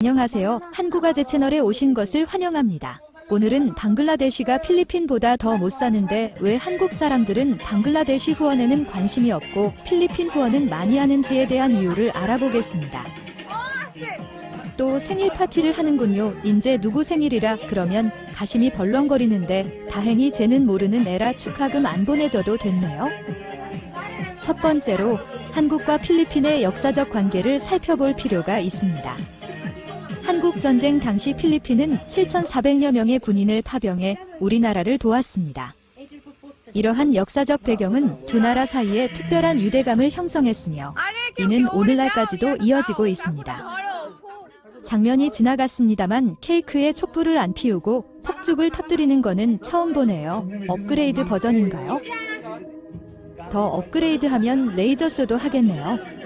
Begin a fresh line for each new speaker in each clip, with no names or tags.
안녕하세요. 한국아재 채널에 오신 것을 환영합니다. 오늘은 방글라데시가 필리핀보다 더 못 사는데 왜 한국 사람들은 방글라데시 후원에는 관심이 없고 필리핀 후원은 많이 하는지에 대한 이유를 알아보겠습니다. 또 생일 파티를 하는군요. 인제 누구 생일이라 그러면 가심이 벌렁거리는데 다행히 쟤는 모르는 애라 축하금 안 보내줘도 됐네요. 첫 번째로 한국과 필리핀의 역사적 관계를 살펴볼 필요가 있습니다. 한국 전쟁 당시 필리핀은 7,400여 명의 군인을 파병해 우리나라를 도왔습니다. 이러한 역사적 배경은 두 나라 사이에 특별한 유대감을 형성했으며 이는 오늘날까지도 이어지고 있습니다. 장면이 지나갔습니다만 케이크에 촛불을 안 피우고 폭죽을 터뜨리는 거는 처음 보네요. 업그레이드 버전인가요? 더 업그레이드하면 레이저쇼도 하겠네요.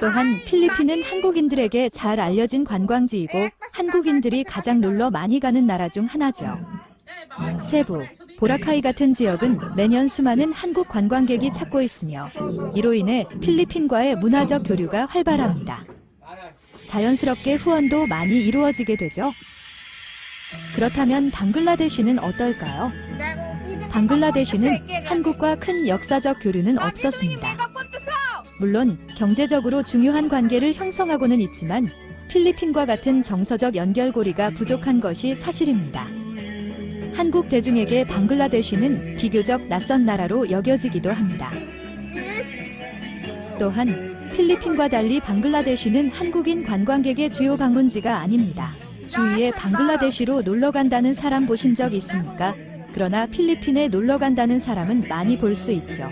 또한 필리핀은 한국인들에게 잘 알려진 관광지이고 한국인들이 가장 놀러 많이 가는 나라 중 하나죠. 세부, 보라카이 같은 지역은 매년 수많은 한국 관광객이 찾고 있으며 이로 인해 필리핀과의 문화적 교류가 활발합니다. 자연스럽게 후원도 많이 이루어지게 되죠. 그렇다면 방글라데시는 어떨까요? 방글라데시는 한국과 큰 역사적 교류는 없었습니다. 물론 경제적으로 중요한 관계를 형성하고는 있지만 필리핀과 같은 정서적 연결고리가 부족한 것이 사실입니다. 한국 대중에게 방글라데시는 비교적 낯선 나라로 여겨지기도 합니다. 또한 필리핀과 달리 방글라데시는 한국인 관광객의 주요 방문지가 아닙니다. 주위에 방글라데시로 놀러 간다는 사람 보신 적 있습니까? 그러나 필리핀에 놀러 간다는 사람은 많이 볼 수 있죠.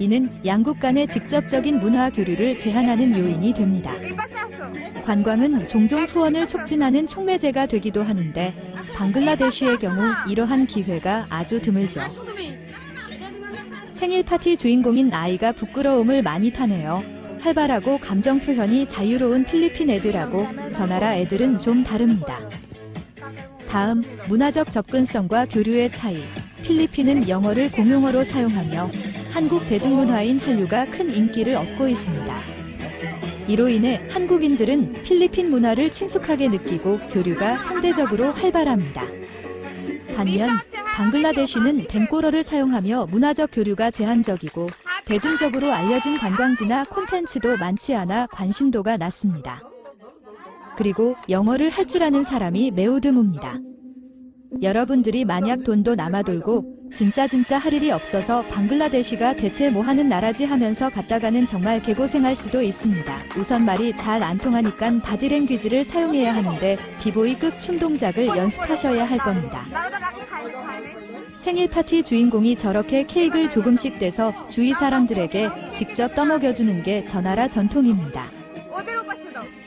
이는 양국 간의 직접적인 문화 교류를 제한하는 요인이 됩니다. 관광은 종종 후원을 촉진하는 촉매제가 되기도 하는데 방글라데시의 경우 이러한 기회가 아주 드물죠. 생일 파티 주인공인 아이가 부끄러움을 많이 타네요. 활발하고 감정 표현이 자유로운 필리핀 애들하고 저 나라 애들은 좀 다릅니다. 다음, 문화적 접근성과 교류의 차이. 필리핀은 영어를 공용어로 사용하며 한국 대중문화인 한류가 큰 인기를 얻고 있습니다. 이로 인해 한국인들은 필리핀 문화를 친숙하게 느끼고 교류가 상대적으로 활발합니다. 반면 방글라데시는 댕꼬러를 사용하며 문화적 교류가 제한적이고 대중적으로 알려진 관광지나 콘텐츠도 많지 않아 관심도가 낮습니다. 그리고 영어를 할 줄 아는 사람이 매우 드뭅니다. 여러분들이 만약 돈도 남아돌고 진짜 진짜 할 일이 없어서 방글라데시가 대체 뭐 하는 나라지 하면서 갔다가는 정말 개고생할 수도 있습니다. 우선 말이 잘 안 통하니깐 바디랭귀지를 사용해야 하는데 비보이급 춤 동작을 연습하셔야 할 겁니다. 생일 파티 주인공이 저렇게 케이크를 조금씩 떼서 주위 사람들에게 직접 떠먹여주는 게저 나라 전통입니다.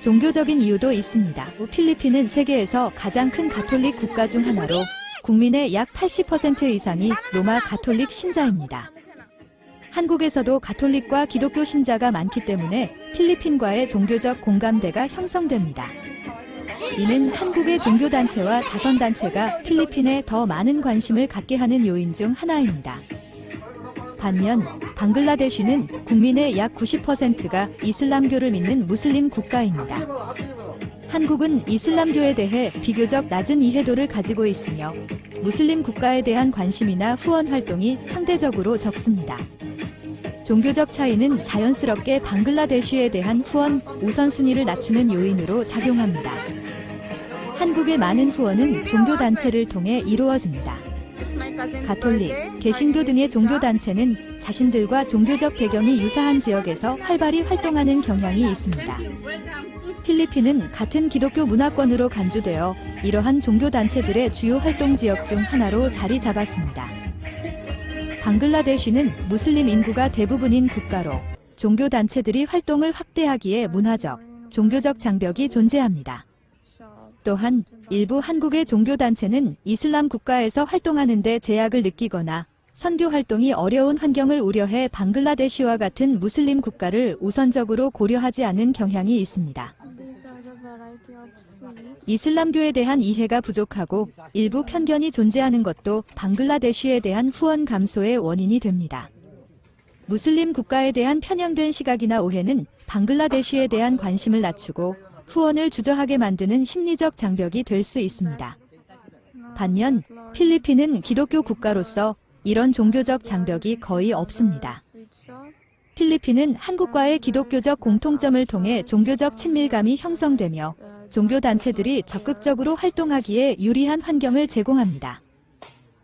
종교적인 이유도 있습니다. 필리핀은 세계에서 가장 큰 가톨릭 국가 중 하나로 국민의 약 80% 이상이 로마 가톨릭 신자입니다. 한국에서도 가톨릭과 기독교 신자가 많기 때문에 필리핀과의 종교적 공감대가 형성됩니다. 이는 한국의 종교단체와 자선단체가 필리핀에 더 많은 관심을 갖게 하는 요인 중 하나입니다. 반면 방글라데시는 국민의 약 90%가 이슬람교를 믿는 무슬림 국가입니다. 한국은 이슬람교에 대해 비교적 낮은 이해도를 가지고 있으며 무슬림 국가에 대한 관심이나 후원 활동이 상대적으로 적습니다. 종교적 차이는 자연스럽게 방글라데시에 대한 후원 우선순위를 낮추는 요인으로 작용합니다. 한국의 많은 후원은 종교단체를 통해 이루어집니다. 가톨릭, 개신교 등의 종교단체는 자신들과 종교적 배경이 유사한 지역에서 활발히 활동하는 경향이 있습니다. 필리핀은 같은 기독교 문화권으로 간주되어 이러한 종교단체들의 주요 활동 지역 중 하나로 자리 잡았습니다. 방글라데시는 무슬림 인구가 대부분인 국가로 종교단체들이 활동을 확대하기에 문화적, 종교적 장벽이 존재합니다. 또한 일부 한국의 종교단체는 이슬람 국가에서 활동하는데 제약을 느끼거나 선교 활동이 어려운 환경을 우려해 방글라데시와 같은 무슬림 국가를 우선적으로 고려하지 않은 경향이 있습니다. 이슬람교에 대한 이해가 부족하고 일부 편견이 존재하는 것도 방글라데시에 대한 후원 감소의 원인이 됩니다. 무슬림 국가에 대한 편향된 시각이나 오해는 방글라데시에 대한 관심을 낮추고 후원을 주저하게 만드는 심리적 장벽이 될 수 있습니다. 반면 필리핀은 기독교 국가로서 이런 종교적 장벽이 거의 없습니다. 필리핀은 한국과의 기독교적 공통점을 통해 종교적 친밀감이 형성되며 종교 단체들이 적극적으로 활동하기에 유리한 환경을 제공합니다.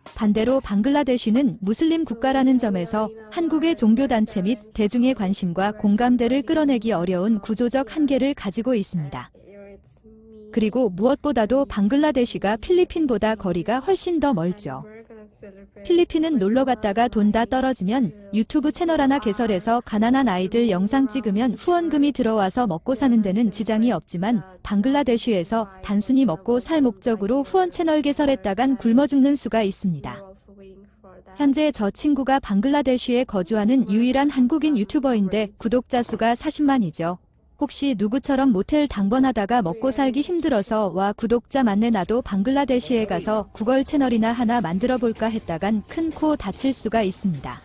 반대로 방글라데시는 무슬림 국가라는 점에서 한국의 종교 단체 및 대중의 관심과 공감대를 끌어내기 어려운 구조적 한계를 가지고 있습니다. 그리고 무엇보다도 방글라데시가 필리핀보다 거리가 훨씬 더 멀죠. 필리핀은 놀러 갔다가 돈 다 떨어지면 유튜브 채널 하나 개설해서 가난한 아이들 영상 찍으면 후원금이 들어와서 먹고 사는 데는 지장이 없지만 방글라데시에서 단순히 먹고 살 목적으로 후원 채널 개설했다간 굶어 죽는 수가 있습니다. 현재 저 친구가 방글라데시에 거주하는 유일한 한국인 유튜버인데 구독자 수가 40만이죠. 혹시 누구처럼 모텔 당번하다가 먹고 살기 힘들어서 와 구독자 많네 나도 방글라데시에 가서 구걸 채널이나 하나 만들어 볼까 했다간 큰 코 다칠 수가 있습니다.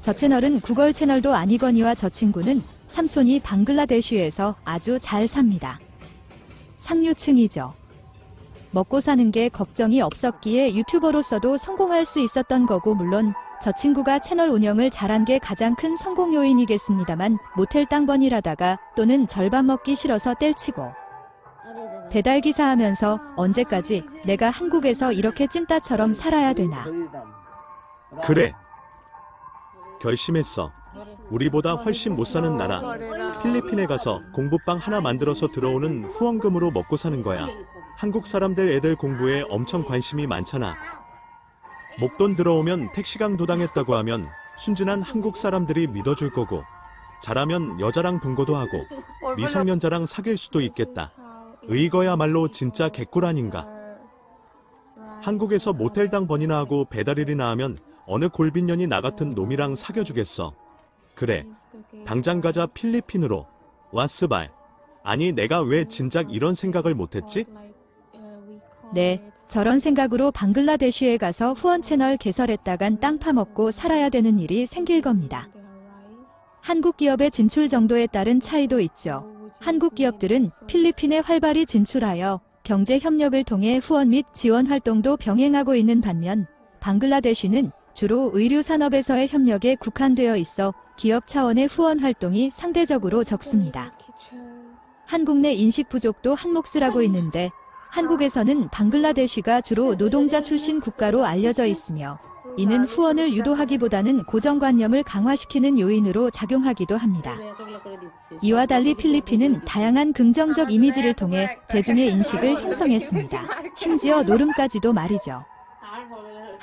저 채널은 구걸 채널도 아니거니와 저 친구는 삼촌이 방글라데시에서 아주 잘 삽니다. 상류층이죠. 먹고 사는 게 걱정이 없었기에 유튜버로서도 성공할 수 있었던 거고 물론 저 친구가 채널 운영을 잘한 게 가장 큰 성공 요인이겠습니다만 모텔 땅번이라다가 또는 절반 먹기 싫어서 뗄치고 배달 기사 하면서 언제까지 내가 한국에서 이렇게 찐따처럼 살아야 되나
그래. 결심했어. 우리보다 훨씬 못 사는 나라. 필리핀에 가서 공부방 하나 만들어서 들어오는 후원금으로 먹고 사는 거야. 한국 사람들 애들 공부에 엄청 관심이 많잖아. 목돈 들어오면 택시강 도당했다고 하면 순진한 한국 사람들이 믿어줄 거고, 잘하면 여자랑 동거도 하고, 미성년자랑 사귈 수도 있겠다. 의거야말로 진짜 개꿀 아닌가. 한국에서 모텔당 번이나 하고 배달일이나 하면 어느 골빈년이 나 같은 놈이랑 사귀어주겠어. 그래, 당장 가자 필리핀으로. 와스발. 아니 내가 왜 진작 이런 생각을 못했지?
네, 저런 생각으로 방글라데시에 가서 후원 채널 개설했다간 땅 파먹고 살아야 되는 일이 생길 겁니다. 한국 기업의 진출 정도에 따른 차이도 있죠. 한국 기업들은 필리핀에 활발히 진출하여 경제 협력을 통해 후원 및 지원 활동도 병행하고 있는 반면 방글라데시는 주로 의류 산업에서의 협력에 국한되어 있어 기업 차원의 후원 활동이 상대적으로 적습니다. 한국 내 인식 부족도 한 몫을 하고 있는데 한국에서는 방글라데시가 주로 노동자 출신 국가로 알려져 있으며 이는 후원을 유도하기보다는 고정관념을 강화시키는 요인으로 작용하기도 합니다. 이와 달리 필리핀은 다양한 긍정적 이미지를 통해 대중의 인식을 형성했습니다. 심지어 노름까지도 말이죠.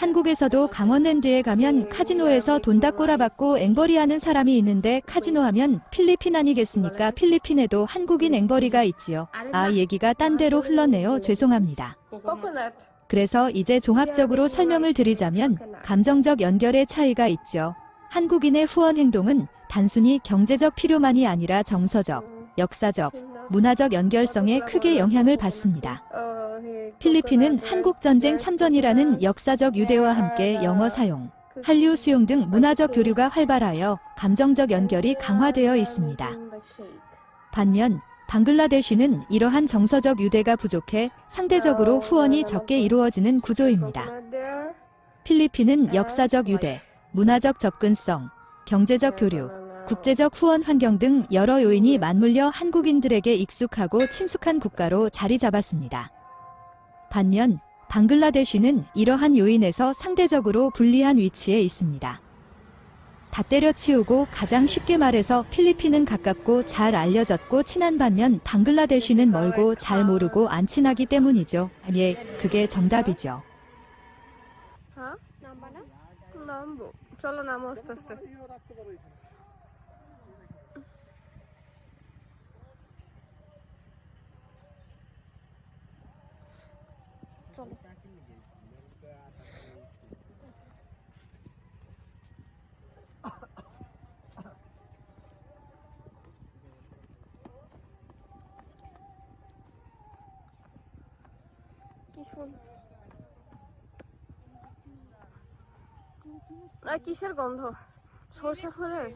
한국에서도 강원랜드에 가면 카지노에서 돈 다 꼬라박고 앵벌이 하는 사람이 있는데 카지노 하면 필리핀 아니겠습니까? 필리핀에도 한국인 앵벌이가 있지요. 아, 얘기가 딴 데로 흘러내요. 죄송합니다. 그래서 이제 종합적으로 설명을 드리자면 감정적 연결의 차이가 있죠. 한국인의 후원 행동은 단순히 경제적 필요만이 아니라 정서적, 역사적, 문화적 연결성에 크게 영향을 받습니다. 필리핀은 한국전쟁 참전이라는 역사적 유대와 함께 영어 사용, 한류 수용 등 문화적 교류가 활발하여 감정적 연결이 강화되어 있습니다. 반면 방글라데시는 이러한 정서적 유대가 부족해 상대적으로 후원이 적게 이루어지는 구조입니다. 필리핀은 역사적 유대, 문화적 접근성, 경제적 교류, 국제적 후원 환경 등 여러 요인이 맞물려 한국인들에게 익숙하고 친숙한 국가로 자리 잡았습니다. 반면 방글라데시는 이러한 요인에서 상대적으로 불리한 위치에 있습니다. 다 때려치우고 가장 쉽게 말해서 필리핀은 가깝고 잘 알려졌고 친한 반면 방글라데시는 멀고 잘 모르고 안 친하기 때문이죠. 예, 그게 정답이죠.
চলো। কিসের গন্ধ? সর্ষে ফুলের?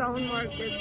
Tá Town Market.